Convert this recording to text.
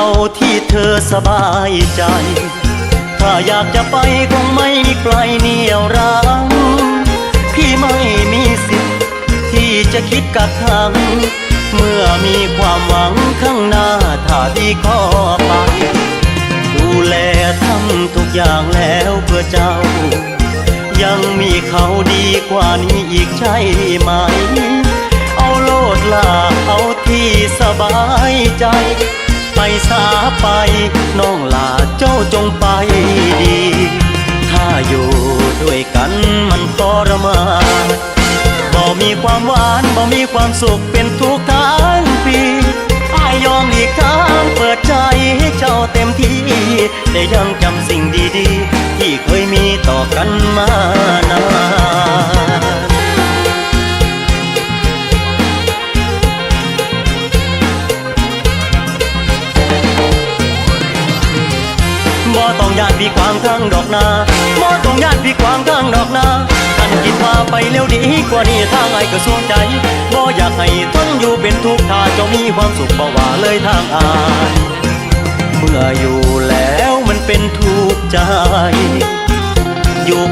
เอาที่เธอสบายใจ ถ้าอยากจะไปคงไม่มีใครเหนี่ยวรั้งพี่ไม่มีสิทธิ์ที่จะคิดกักขัง เมื่อมีความหวังข้างหน้าถ้าดีก็ไป ดูแลทำทุกอย่างแล้วเพื่อเจ้า ยังมีเขาดีกว่านี้อีกใช่ไหม เอาโลดลาเอาที่สบายใจ ไปสาไป น้องลาเจ้าจงไปดี ถ้าอยู่ด้วยกันมันทรมานบ่มีความหวานบ่มีความสุขเป็นทุกทั้งปีอายยอมหลีกทางเปิดใจให้เจ้าเต็มที่ได้ยังจำสิ่งดีๆ ที่เคยมีต่อกันมานาน บ่ต้องญาติพี่ควางทางดอกนาบ่ต้องญาติพี่ควางทางดอกนากันคิดว่าไปเร็วดีกว่านี้ทางไอ้ก็สวงใจบ่อยากให้ทนอยู่เป็นทุกข์ถ้าเจ้ามีความสุขบ่ว่าเลยทางอายเมื่ออยู่แล้วมันเป็นทุกข์ใจอยู่